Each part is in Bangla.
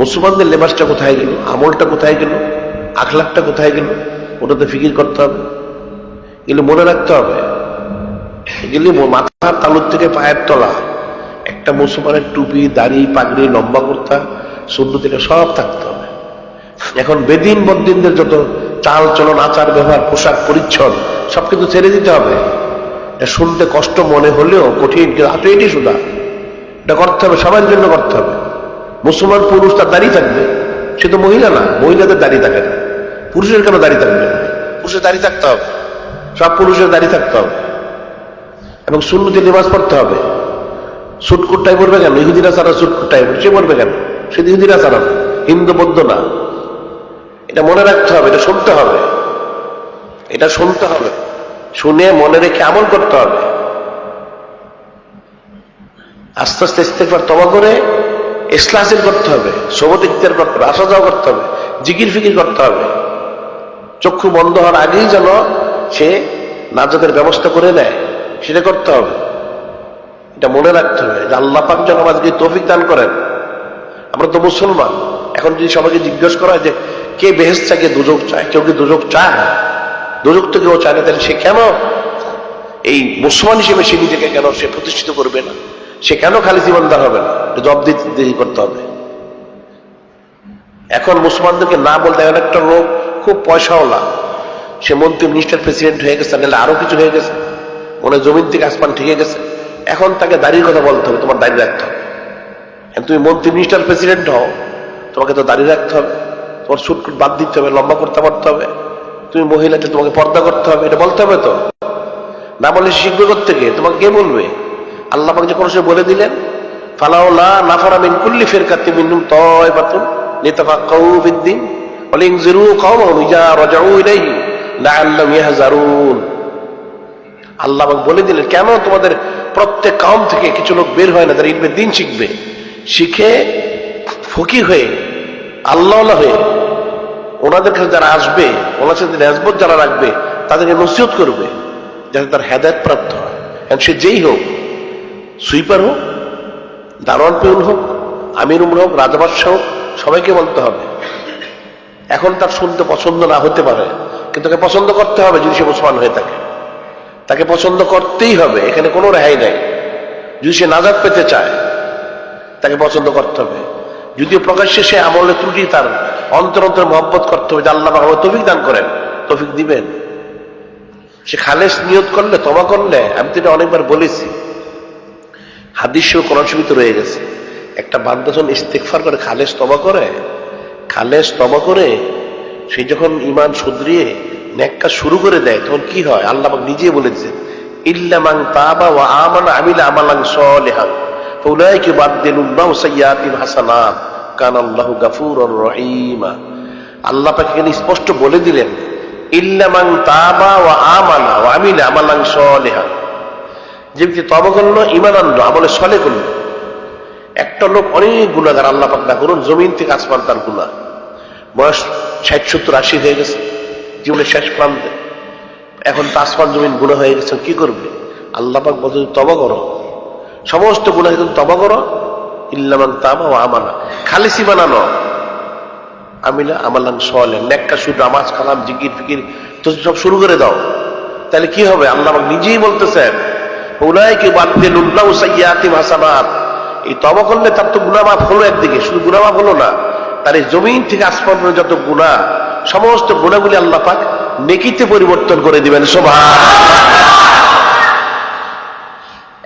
মুসলমানদের লেবাসটা কোথায় গেল? আমলটা কোথায় গেল? আখলাখটা কোথায় গেল? ওটাতে ফিকির করতে হবে। এগুলো মনে রাখতে হবে। এগুলি মাথার তালুর থেকে পায়ের তলা। একটা মুসলমানের টুপি, দাড়ি, পাগড়ি লম্বা কুর্তা, শূন্য থেকে সব থাকতে হবে। এখন বেদিন বদিনদের যত চাল চলন, আচার, ব্যবহার, পোশাক, পরিচ্ছদ, সব কিন্তু ছেড়ে দিতে হবে। এটা শুনতে কষ্ট মনে হলেও কঠিন, কিন্তু হাতে এটি শুধু এটা করতে হবে, সবার জন্য করতে হবে। মুসলমান পুরুষ তার দাঁড়িয়ে থাকবে। সে তো মহিলা না, মহিলাদের দাঁড়িয়ে থাকে না। পুরুষের কেন দাঁড়িয়ে থাকবে? পুরুষের দাঁড়িয়ে থাকতে হবে। সব পুরুষের দাঁড়িয়ে থাকতে হবে। এবং সুন্নতি নিবাস পড়তে হবে। সুটকুটটাই পড়বে কেন? ইহুদিরা ছাড়া সুটকুটটাই সে পড়বে কেন? সে ইহুদিরা ছাড়া হিন্দু, বৌদ্ধ না। এটা মনে রাখতে হবে, এটা শুনতে হবে। এটা শুনতে হবে। শুনে মনে রেখে আমল করতে হবে। আস্তে আস্তে ইস্তেফার তবা করে ইসলাসিল করতে হবে সবত ইখতিয়ার করতে হবে, আসা যাওয়া করতে হবে, জিকির ফিকির করতে হবে। চক্ষু বন্ধ হওয়ার আগেই যেন সে নাজাদের ব্যবস্থা করে নেয়, সেটা করতে হবে। এটা মনে রাখতে হবে যে আল্লাহ পাক যেন আমাদেরকে তৌফিক দান করেন। আমরা তো মুসলমান, এখন যদি সবাইকে জিজ্ঞেস করা হয় যে কে বেহেস চায়, কে দুযোগ চায়, কেউ কি দুযোগ চায়? দুযোগ তো কেউ চায় না, তাহলে সে কেন? এই মুসলমান হিসেবে সে নিজেকে কেন সে প্রতিষ্ঠিত করবে না? সে কেন খালি জীবনদার হবে না? এটা জব দিতে করতে হবে। এখন মুসলমানদেরকে না বলতে এখন একটা লোক খুব পয়সাওয়ালা। সে মন্ত্রী মিনিস্টার প্রেসিডেন্ট হয়ে গেছে নাহলে আরও কিছু হয়ে গেছে। মনে জমিন থেকে আসমান ঠিকে গেছে। এখন তাকে দাড়ির কথা বলতে হবে, তোমার দাঁড়িয়ে রাখতে হবে। এখন তুমি মন্ত্রী মিনিস্টার প্রেসিডেন্ট হও, তোমাকে তো দাঁড়িয়ে রাখতে হবে। তোমার সুটকুট বাদ দিতে হবে, লম্বা করতে পারতে হবে। তুমি মহিলাকে তোমাকে পর্দা করতে হবে, এটা বলতে হবে তো? না বলে শিখবে করতে গিয়ে তোমাকে কে বলবে? আল্লাহ পাক যখন সে বলে দিলেন ফালাউলা নাফারা মিন কুল্লি ফিরকাতি মিনহুম তায়ফাতুন লিতাফাক্কাহু ফিদ্দিন ওয়ালিনজিরু কওমাহুম ইজা রাজাউ ইলাইহি লাআল্লাহুম ইয়াহজারুন। আল্লাহ পাক বলে দিলেন, কেন তোমাদের প্রত্যেক কাম থেকে কিছু লোক বের হয় না তারা ইলমে দিন শিখবে? শিখে ফকি হয়ে আল্লাহ হয়ে ওনাদের কাছে যারা আসবে ওনার সাথে ন্যাসবত যারা রাখবে, তাদেরকে নসিহত করবে, যাতে তার হেদায়ত প্রাপ্ত হয়। সে যেই হোক সুইপার হোক, দারোয়ান পিউন হোক, আমির উমর হোক রাজাবাদশাহ হোক, সবাইকে বলতে হবে। এখন তার শুনতে পছন্দ না হতে পারে, কিন্তু তাকে পছন্দ করতে হবে যদি সে মুসলমান হয়ে থাকে। তাকে পছন্দ করতেই হবে, এখানে কোনো রেহাই নেই। যদি সে নাজাদ পেতে চায়, তাকে পছন্দ করতে হবে। যদিও প্রকাশ্যে সে আমলে ত্রুটি, তার অন্তর অন্তর মহব্বত করতে হবে, যে আল্লাহ পাক আমাকে দান করেন, তৌফিক দিবেন। সে খালেস নিয়ত করলে তবা করলে, আমি তো এটা অনেকবার বলেছি। হাদিস কোরআন রয়ে গেছে। একটা বান্দা যখন ইস্তেকফার করে খালেস তবা করে খালেস তবা করে, সে যখন ইমান শুধরিয়ে নেককা শুরু করে দেয়, তখন কি হয়? আল্লাহ নিজে বলে দিয়েছেন ইল্লামাং তাবা ওয়া আমানা আমিলা আমালাং সলিহান, ফাউলাইকা বাদদিলুল্লাহু সাইয়্যাতিহিম হাসানাত কানাল্লাহু গাফুরুর রহিমা। আল্লাহ পাক এখানে স্পষ্ট বলে দিলেন ইল্লামাং তাবা ওয়া আমানা ওয়া আমিলা আমালাং সলিহান। যে ব্যক্তি তবা করল ইমান আনলো, আমলে সলে করল। একটা লোক অনেক গুণাগার আল্লাহ পাক না করুন, জমিন থেকে আসমান তার গুণা বয়স ষাট, সত্তর, আশি হয়ে গেছে। জীবনের শেষ প্রান্তে। এখন তো আসমান, জমিন গুণা হয়ে গেছে, কি করবে? আল্লাহ পাক বলতে তবা করো। সমস্ত গুণা কিন্তু তবা করো। ইল্লামান তামা ও আমানা খালি বানানো আমিলা আমালান সলে নেককা শুধু আমাজ খালাম জিকির, ফিকির, তো সব শুরু করে দাও। তাহলে কি হবে? আল্লাহ নিজেই বলতেছেন সমস্ত গুণাগুলি আল্লাহ পাক নেকিতে পরিবর্তন করে দিবেন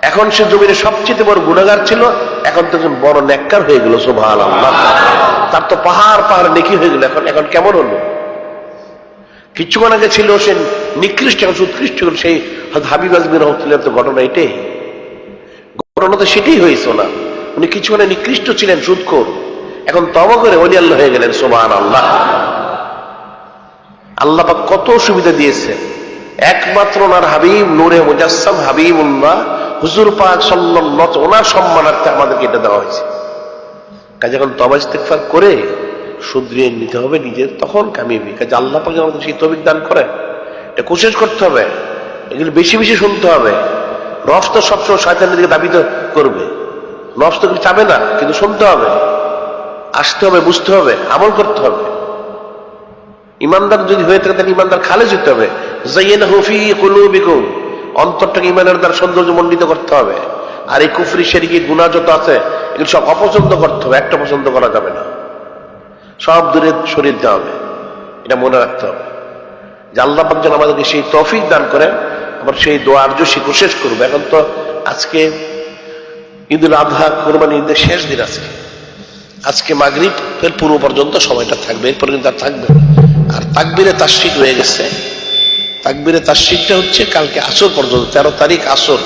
এখন সে জমিনে সবচেয়ে বড় গুণাগার ছিল, এখন তো বড় নেককার হয়ে গেল সুবহান আল্লাহ তার তো পাহাড় পাহাড় নেকি হয়ে গেল, এখন এখন কেমন হলো? কিছুক্ষণ আগে ছিল সে নিকৃষ্ট এখন উৎকৃষ্ট হলো সেই হাবিব আজমির রহমতুল্লাহ তো ঘটনা এটাই। ঘটনা তো সেটাই হয়েছে না উনি কিছুক্ষণে নিকৃষ্ট ছিলেন, সুদখোর। এখন তবা করে অলি আল্লাহ হয়ে গেলেন সোমান আল্লাহ আল্লাহ পাক কত সুবিধা দিয়েছেন। একমাত্র ওনার হাবিব, নূরে মুজাসসাম হাবিবুল্লাহ, হুজুর পাক সাল্লাল্লাহু, ওনার সম্মানার্থে আমাদেরকে এটা দেওয়া হয়েছে। কাজে এখন তবা ইস্তেগফার করে শুধরিয়ে নিতে হবে নিজের তখন কামিয়াবি। কাজে আল্লাহ পাক আমাদের সেই তৌফিক দান করে এটা কোশিশ করতে হবে। এগুলো বেশি বেশি শুনতে হবে। নফস তো সবসময় শয়তানের দিকে দাবি তো করবে। নফস তো চাবে না, কিন্তু শুনতে হবে। আসতে হবে, বুঝতে হবে, আমল করতে হবে। ইমানদার যদি হয়ে থাকে, তাহলে ইমানদার খালেজ যেতে হবে। জাইয়েন হুফি অন্তরটাকে ইমানের দ্বারা সৌন্দর্য মণ্ডিত করতে হবে। আর এই কুফরি, সেরিকি গুণা যত আছে, এগুলো সব অপছন্দ করতে হবে। একটা পছন্দ করা যাবে না। সব দূরে সরিয়ে দিতে হবে। এটা মনে রাখতে হবে। যে আল্লাহ পাক যেন আমাদেরকে সেই তৌফিক দান করেন, আবার সেই দোয়া আর্য শিখো শেষ করব। এখন তো আজকে ঈদুল আধা কোরবানি ঈদের শেষ দিন আজকে। আজকে মাগরিব এর পূর্ব পর্যন্ত সময়টা থাকবে, এরপর কিন্তু আর থাকবে। আর তাকবিরে তাসরিক রয়ে গেছে। তাকবিরে তাসরিকটা হচ্ছে কালকে আসর পর্যন্ত, তেরো তারিখ আসর।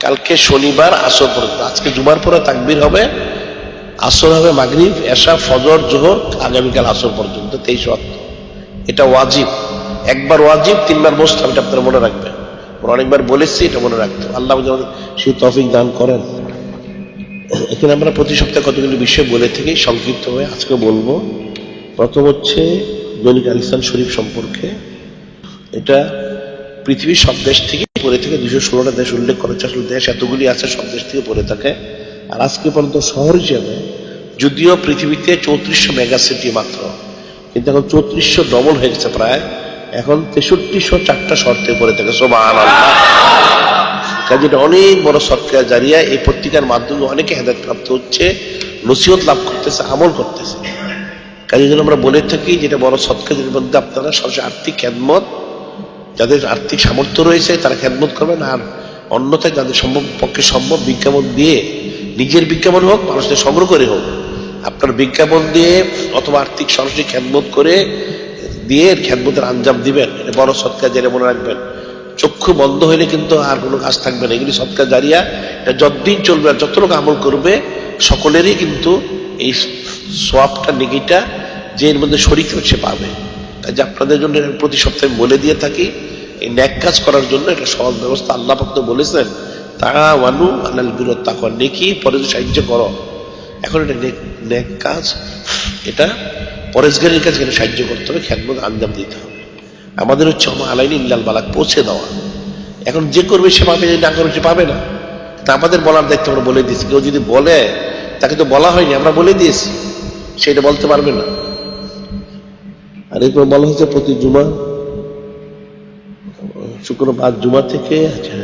কালকে শনিবার আসর পর্যন্ত। আজকে জুমার পরে তাকবির হবে, আসর হবে মাগরিব, এশা, ফজর, জোহর, আগামীকাল আসর পর্যন্ত, তেইশ ওয়াক্ত। এটা ওয়াজিব। একবার ওয়াজিব, তিনবার বসতে হবে এটা আপনারা মনে রাখবেন অনেকবার বলেছি, এটা মনে রাখতে আল্লাহ সেই তফিক দান করেন। এখানে আমরা প্রতি সপ্তাহে কতগুলি বিষয় বলে থেকে, সংক্ষিপ্ত হয়ে আজকে বলব। প্রথম হচ্ছে দৈনিক আল শরীফ সম্পর্কে। এটা পৃথিবীর সব দেশ থেকে পড়ে থাকে। দুশো ষোলোটা দেশ উল্লেখ করেছে আসলে দেশ এতগুলি আছে, সব দেশ থেকে পড়ে থাকে। আর আজকে পর্যন্ত শহর হিসেবে যদিও পৃথিবীতে চৌত্রিশশো মেগা সিটি মাত্র। কিন্তু এখন চৌত্রিশশো ডবল হয়ে গেছে প্রায়। এখন তেষট্টিশো চারটা শর্তে পড়ে থাকে সোমান কাজে এটা অনেক বড় সৎকার জারিয়া এই পত্রিকার মাধ্যমে অনেকে হেদায়ত প্রাপ্ত হচ্ছে, নসিহত লাভ করতেছে, আমল করতেছে। কাজে জন্য আমরা বলে থাকি যেটা বড় সৎকারের মধ্যে আপনারা সরাসরি আর্থিক খেদমত, যাদের আর্থিক সামর্থ্য রয়েছে তারা খেদমত করবেন আর অন্যথায় যাদের সম্ভব পক্ষে সম্ভব বিজ্ঞাপন দিয়ে নিজের বিজ্ঞাপন হোক, মানুষদের সংগ্রহ করে হোক আপনার বিজ্ঞাপন দিয়ে অথবা আর্থিক সরাসরি খেদমত করে দিয়ে খেদমতের আঞ্জাম দিবেন। এটা বড় সৎকার জেনে মনে রাখবেন। চক্ষু বন্ধ হইলে কিন্তু আর কোনো কাজ থাকবে না। এগুলি সৎকার জারিয়া এটা যতদিন চলবে আর যত লোক আমল করবে, সকলেরই কিন্তু এই সোয়াবটা নেগিটা যে এর মধ্যে শরিক সে পাবে। যে আপনাদের জন্য প্রতি সপ্তাহে বলে দিয়ে থাকি, এই ন্যাক কাজ করার জন্য একটা সহজ ব্যবস্থা আল্লাহ পাক তো বলেছেন তারা ওয়ানু আনাল বিরত তাকওয়া নেকি পরে সাহায্য করো। এখন এটা ন্যাক কাজ এটা পরেশগারির কাছে এখানে সাহায্য করতে হবে খেদমত আঞ্জাম দিতে হবে। আমাদের হচ্ছে আমার আলাইনি ইল্লাল বালাক পৌঁছে দেওয়া। এখন যে করবে সে পাবে না করবে সে পাবে না। তা আমাদের বলার দায়িত্ব আমরা বলে দিয়েছি। কেউ যদি বলে তাকে তো বলা হয়নি আমরা বলে দিয়েছি। সেটা বলতে পারবে না। আর এরপর বলা হয়েছে প্রতি জুমা শুক্রবার জুমা থেকে আচ্ছা,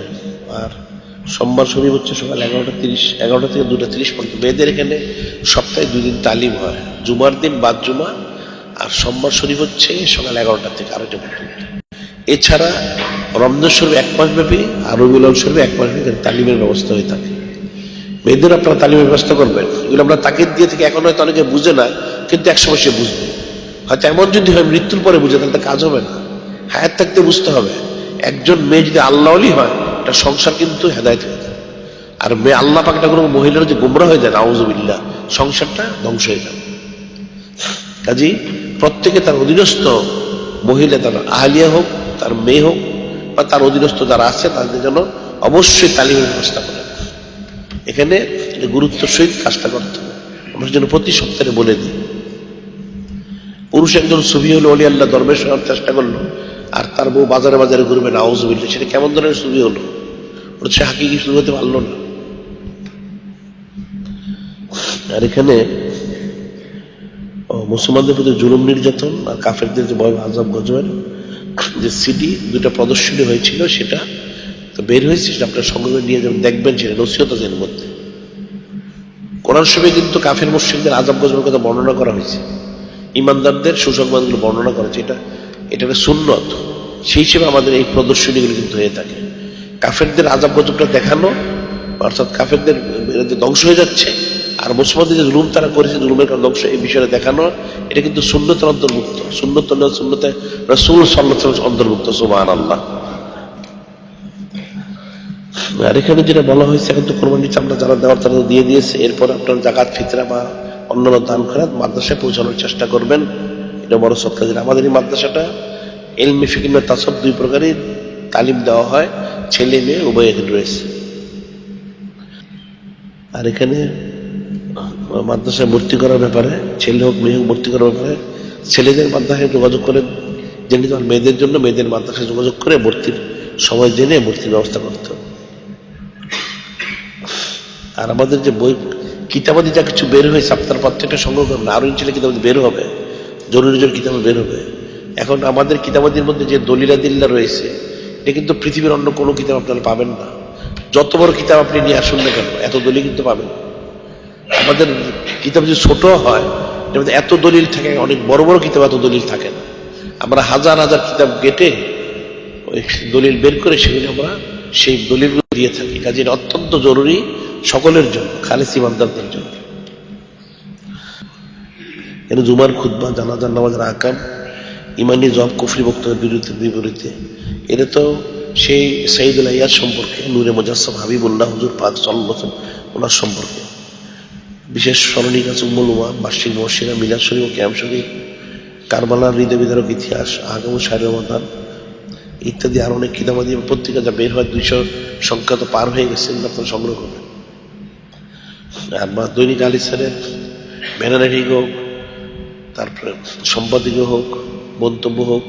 আর সোমবার শরীর হচ্ছে সকাল এগারোটা তিরিশ, এগারোটা থেকে দুটা তিরিশ পর্যন্ত। মেয়েদের এখানে সপ্তাহে দুই দিন তালিম হয়। জুমার দিন বাদ জুমা, আর সোমবার শরীফ হচ্ছে সকাল এগারোটা থেকে আড়াইটা পর্যন্ত। এছাড়া রমজান শরীফ এক মাস ব্যাপী, আর রবিউল শরীফ এক মাস ব্যাপী তালিমের ব্যবস্থা হয়ে থাকে। মেয়েদের আপনারা তালিমের ব্যবস্থা করবেন। এগুলো আমরা তাকে দিয়ে থেকে, এখন হয়তো অনেকে বুঝে না, কিন্তু একসময় সে বুঝবে। হয়তো এমন যদি হয়, মৃত্যুর পরে বুঝে, তাহলে কাজ হবে না। হায়াত থাকতে বুঝতে হবে। একজন মেয়ে যদি আল্লাহলি হয় এটা সংসার কিন্তু হেদায়ত হয়ে যায়। আর মেয়ে আল্লাহ পাকটা কোনো মহিলার যে গুমরা হয়ে যায় নাউজুবিল্লা সংসারটা ধ্বংস হয়ে যাবে। কাজী প্রত্যেকে তার অধীনস্থ মহিলা তার আহলিয়া হোক, তার মেয়ে হোক, বা তার অধীনস্থ যারা আছে, তাদের জন্য অবশ্যই তালিমের ব্যবস্থা করে এখানে গুরুত্ব সহিত কাজটা করতে হবে। আমরা যেন প্রতি সপ্তাহে বলে দিই। পুরুষ একজন ছবি হলো অলি আল্লাহ দরবেশ হওয়ার চেষ্টা করল। আর তার বউ বাজারে বাজারে ঘুরবে না আউজবিল্লা সেটা কেমন ধরনের ছবি হলো? ওটা সে হাকি কিছু হতে পারল না? আর এখানে মুসলমানদের প্রতি জুলুম নির্যাতন আর কাফেরদের যে ভয় আজাব গজবের যে সিডি দুটা প্রদর্শনী হয়েছিল, সেটা তো বের হয়েছে, সেটা আপনার করে নিয়ে যাবেন, দেখবেন সেটা, নসিহত আছে এর মধ্যে। কোরআন শরীফে কিন্তু কাফের মুসলিমদের আজাব গজবের কথা বর্ণনা করা হয়েছে। ইমানদারদের সুসংবাদগুলো বর্ণনা করা হয়েছে। এটা এটা একটা সুন্নত। সেই হিসেবে আমাদের এই প্রদর্শনীগুলো কিন্তু হয়ে থাকে। কাফেরদের আজাব গজবটা দেখানো, অর্থাৎ কাফেরদের যে ধ্বংস হয়ে যাচ্ছে, আর মুসলমানদের যে জুলুম তারা করেছে, জুলুমের কারণে ধ্বংস, এই বিষয়টা দেখানো, এটা কিন্তু শূন্যতের অন্তর্ভুক্ত। শূন্যত শূন্যতে রসুল সাল্লাহ অন্তর্ভুক্ত সুবাহ আল্লাহ আর এখানে যেটা বলা হয়েছে, এখন তো কোরবানি চামড়া যারা দেওয়ার তারা দিয়ে দিয়েছে। এরপর আপনার জাকাত ফিতরা বা অন্যান্য দান খরাত মাদ্রাসায় পৌঁছানোর চেষ্টা করবেন। এটা বড় সৎকার আমাদের এই মাদ্রাসাটা এলমি ফিকিমের তাসব দুই প্রকারই তালিম দেওয়া হয়, ছেলে মেয়ে, উভয় এখানে রয়েছে। আর এখানে মাদ্রাসায় ভর্তি করার ব্যাপারে, ছেলে হোক, মেয়ে হোক, ভর্তি করার ব্যাপারে ছেলেদের মাদ্রাসায় যোগাযোগ করে জেনে আর মেয়েদের জন্য মেয়েদের মাদ্রাসায় যোগাযোগ করে ভর্তির সময় জেনে ভর্তির ব্যবস্থা করতে আর আমাদের যে বই, কিতাবাদি যা কিছু বের হয়েছে, আপনার প্রত্যেকটা সংগ্রহ করবেন আরও ইনশাল্লাহ কিতাবাদি বের হবে। জরুরি জরুরি কিতাব বের হবে। এখন আমাদের কিতাবাদির মধ্যে যে দলিলা দিল্লা রয়েছে, এটা কিন্তু পৃথিবীর অন্য কোনো কিতাব আপনারা পাবেন না। যত বড় কিতাব আপনি নিয়ে আসুন না কেন, এত দলিল কিন্তু পাবেন আমাদের কিতাব যদি ছোট হয় এত দলিল থাকে, অনেক বড় বড় কিতাব এত দলিল থাকে না। আমরা হাজার হাজার কিতাব কেটে ওই দলিল বের করে সেগুলো আমরা সেই দলিলগুলো দিয়ে থাকি। কাজে অত্যন্ত জরুরি সকলের জন্য, খালেস ইমানদারদের জন্য। এখানে জুমার খুদ্া জানাজার নামাজের আকাম, ইমানি জব, কুফরি বক্তব্যের বিরুদ্ধে, বিপরীতে। এটা তো সেই সাইদুল আয়ার সম্পর্কে, নূরে মুজাসম হাবিবুল্লাহ হুজুর পাক সল্লম ওনার সম্পর্কে। বিশেষ স্মরণিকা চুম্বলুমা বার্ষিক মসিরা মিলাদ শরীফ ও ক্যাম শরীফ, কারবালার হৃদয় বিদারক ইতিহাস, আগাম সাহের রমাদান ইত্যাদি আর অনেক কিতাবাদি পত্রিকা যা বের হয় দুইশো সংখ্যা তো পার হয়ে গেছে আপনারা সংগ্রহ করবেন। আর বা দৈনিক আলিসারের ব্যানারি হোক তারপরে সম্পাদকীয় হোক, মন্তব্য হোক,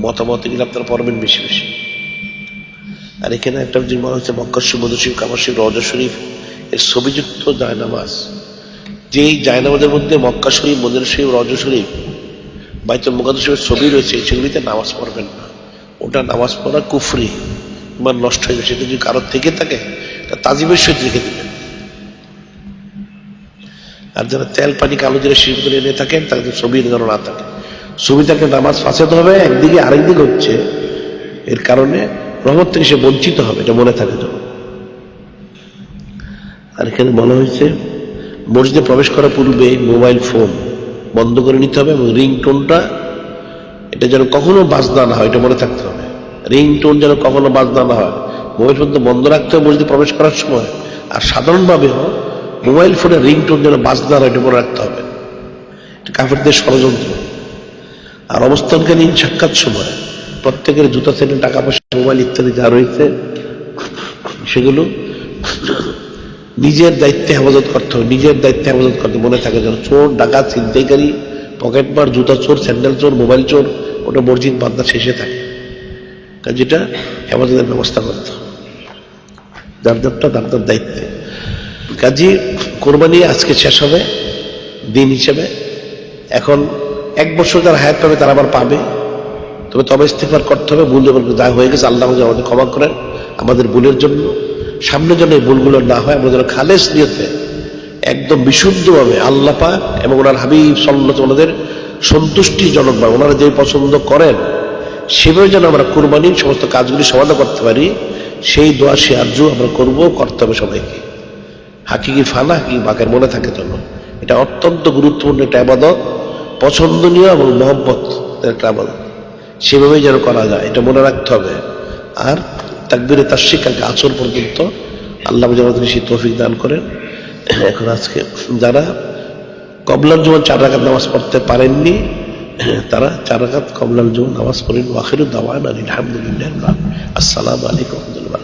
মতামত এগুলো আপনারা পড়বেন বেশি বেশি। আর এখানে একটা জিনিস মনে হচ্ছে মক্কা শরীফ মধু শরীফ কামার শরীফ রজা শরীফ, এর ছবিযুক্ত জায়নামাজ। যেই জায়নামাজের মধ্যে মক্কা শরীফ, মদিনা শরীফ রজ শরীফ, বাইতুল মুকাদ্দাস ছবি রয়েছে সেগুলিতে নামাজ পড়বেন না। ওটা নামাজ পড়া কুফরি ইমান নষ্ট হয়ে সেটা যদি কারোর থেকে থাকে, তা তাজিমের সহিত রেখে দিবেন। আর যারা তেল, পানি, কালো জিরে শিল্প করে এনে থাকেন তাদের ছবি যেন না থাকে। ছবি নামাজ ফাঁসাতে হবে, একদিকে আরেকদিকে হচ্ছে, এর কারণে রহমত থেকে সে বঞ্চিত হবে, এটা মনে থাকে যেন আর এখানে বলা হয়েছে, মসজিদে প্রবেশ করার পূর্বে মোবাইল ফোন বন্ধ করে নিতে হবে এবং রিংটোনটা, এটা যেন কখনো বাজনা না হয়, এটা মনে থাকতে হবে। রিংটোন যেন কখনো বাজনা না হয়। মোবাইল ফোন তো বন্ধ রাখতে হবে মসজিদে প্রবেশ করার সময়। আর সাধারণভাবে সাধারণভাবেও মোবাইল ফোনের রিংটোন যেন না হয় এটা মনে রাখতে হবে। এটা কাফেরদের ষড়যন্ত্র। আর অবস্থানকালীন সাক্ষাৎ সময়, প্রত্যেকের জুতা সেটে টাকা পয়সা, মোবাইল ইত্যাদি যা রয়েছে, সেগুলো নিজের দায়িত্বে হেফাজত করতে হবে, নিজের দায়িত্বে হেফাজত করতে মনে থাকে যেন চোর, ডাকাত, ছিনতাইকারী পকেটমার জুতা চোর, স্যান্ডেল চোর, মোবাইল চোর, ওটা মসজিদ বান্দার শেষে থাকে। কারণ যেটা হেফাজতের ব্যবস্থা করতে হবে। যার যারটা, তার তার দায়িত্বে। কাজী কোরবানি আজকে শেষ হবে, দিন হিসেবে। এখন এক বছর যারা হায়াত পাবে, তারা আবার পাবে। তবে তবে ইস্তেফার করতে হবে, ভুল যা হয়ে গেছে, আল্লাহ আমাদের ক্ষমা করেন, আমাদের ভুলের জন্য। সামনে যেন এই ভুলগুলো না হয়, আমরা যেন খালেস নিয়েতে, একদম বিশুদ্ধভাবে আল্লাহ পাক এবং ওনার হাবিব সল্লত ওনাদের সন্তুষ্টিজনকভাবে ওনারা যে পছন্দ করেন, সেভাবে যেন আমরা কোরবানির সমস্ত কাজগুলি সমাধান করতে পারি, সেই দোয়া সে আর্য আমরা করব, করতে হবে সবাইকে। হাকিকি ফানা হাকিকি বাকের মনে থাকে জন্য। এটা অত্যন্ত গুরুত্বপূর্ণ একটা আবাদত, পছন্দনীয় এবং মহব্বত একটা আবাদত। সেভাবেই যেন করা যায়, এটা মনে রাখতে হবে। আর তাকবিরে তার শিক্ষাকে আচর পর্যন্ত আল্লাহ যেন তিনি সেই তৌফিক দান করেন। এখন আজকে যারা কবলার জীবন চার রাখাত নামাজ পড়তে পারেননি, তারা চার রাখাত কবলার জীবন নামাজ পড়েন। ওয়াখির দাওয়ান আলহামদুলিল্লাহ আসসালামু আলাইকুম রহমতুল্লাহ